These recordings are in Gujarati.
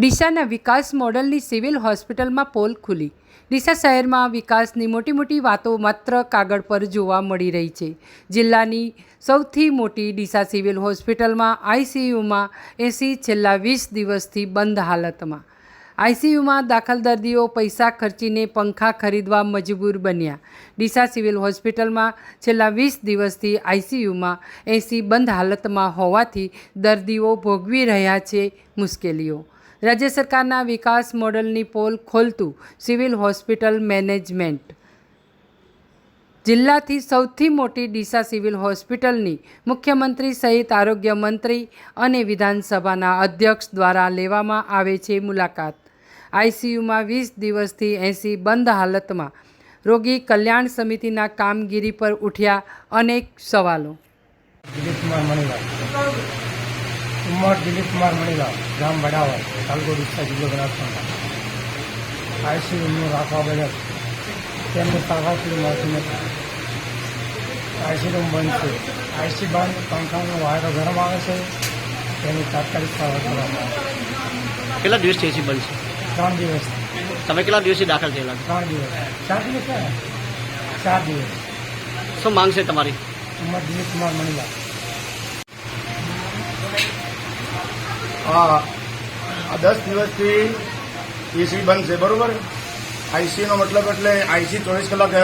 ડીસાના વિકાસ મોડલની સિવિલ હોસ્પિટલમાં પોલ ખુલી. ડીસા શહેરમાં વિકાસની મોટી મોટી વાતો માત્ર કાગળ પર જોવા મળી રહી છે. જિલ્લાની સૌથી મોટી ડીસા સિવિલ હોસ્પિટલમાં આઈસીયુમાં એસી છેલ્લા વીસ દિવસથી બંધ હાલતમાં. આઈસીયુમાં દાખલ દર્દીઓ પૈસા ખર્ચીને પંખા ખરીદવા મજબૂર બન્યા. ડીસા સિવિલ હોસ્પિટલમાં છેલ્લા વીસ દિવસથી આઈસીયુમાં એસી બંધ હાલતમાં હોવાથી દર્દીઓ ભોગવી રહ્યા છે મુશ્કેલીઓ. રાજ્ય સરકારના વિકાસ મોડલની પોલ ખોલતું સિવિલ હોસ્પિટલ મેનેજમેન્ટ. જિલ્લાથી સૌથી મોટી ડીસા સિવિલ હોસ્પિટલની મુખ્યમંત્રી સહિત આરોગ્ય મંત્રી અને વિધાનસભાના અધ્યક્ષ દ્વારા લેવામાં આવે છે મુલાકાત. આઈસીયુમાં વીસ દિવસથી એંસી બંધ હાલતમાં રોગી કલ્યાણ સમિતિના કામગીરી પર ઉઠ્યા અનેક સવાલો. કુમાર દિલીપ કુમાર મણીલાલ ગામ બડાવર તાલુકો ડીસા જિલ્લો બનાસકાંઠા. આઈસીયુનું રાખવા બદલ તેમની તાકાતની મળતી નથી. આઈસીયુનું બંધ છે. આઈસી બંધ પંખાનો વાયરો ગરમ આવે છે. તેની તાત્કાલિક સારવાર કરવામાં આવે કેટલા દિવસથી એસી બંધ છે? ત્રણ દિવસ. તમે કેટલા દિવસથી દાખલ થયેલા ત્રણ દિવસ. ચાર દિવસ ચાર દિવસ. શું માંગ છે તમારી? ઉંમર દિલીપ કુમાર મણીલાલ. દસ દિવસથી એસી બંધ છે, બરોબર? આઈસીનો મતલબ એટલે આઈસી ચોવીસ કલાક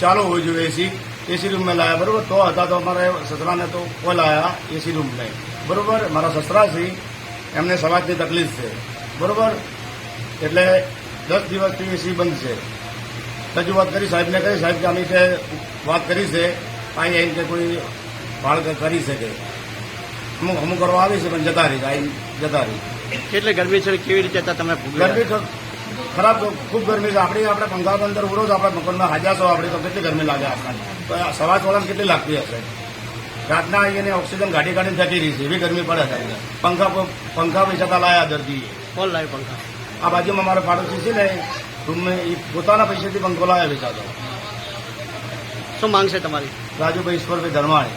ચાલુ હોવી જોઈએ એસી એસી રૂમ મેં લાયા, બરોબર? તો હતા તો અમારે સસરાને તો કોઈ લાયા એસી રૂમ લઈ બરોબર? મારા સસરા છે, એમને સમાજની તકલીફ છે. બરોબર? એટલે દસ દિવસથી એસી બંધ છે. રજૂઆત કરી, સાહેબને કરી સાહેબ કે આની વાત કરી છે. અહીં કે કોઈ ભાળ કરી શકે. અમુક અમુક કરવા આવી છે પણ જતા રહી આવી જતા રહી કેટલી ગરમી છે કેવી રીતે તમે ગરમી ખરાબ ખૂબ ગરમી છે. આપણે આપણે પંખા અંદર ઉડો તો આપણે મકાનમાં હાજર છો આપણે તો કેટલી ગરમી લાગે આપણને? તો સવાર સવા કેટલી લાગતી હશે? રાતના આવીને ઓક્સિજન ગાડી ગાડીને થતી રહી છે એવી ગરમી પડે છે પંખા પંખા બી છતાં લાયા દર્દી કોણ લાવ્યું પંખા? આ બાજુમાં મારા પાડોશી છે ને રૂમમાં એ પોતાના પૈસાથી પંખો લાવ્યા વેચાતો. શું માંગ છે તમારી? રાજુભાઈ ઈશ્વરભાઈ ધર્માણી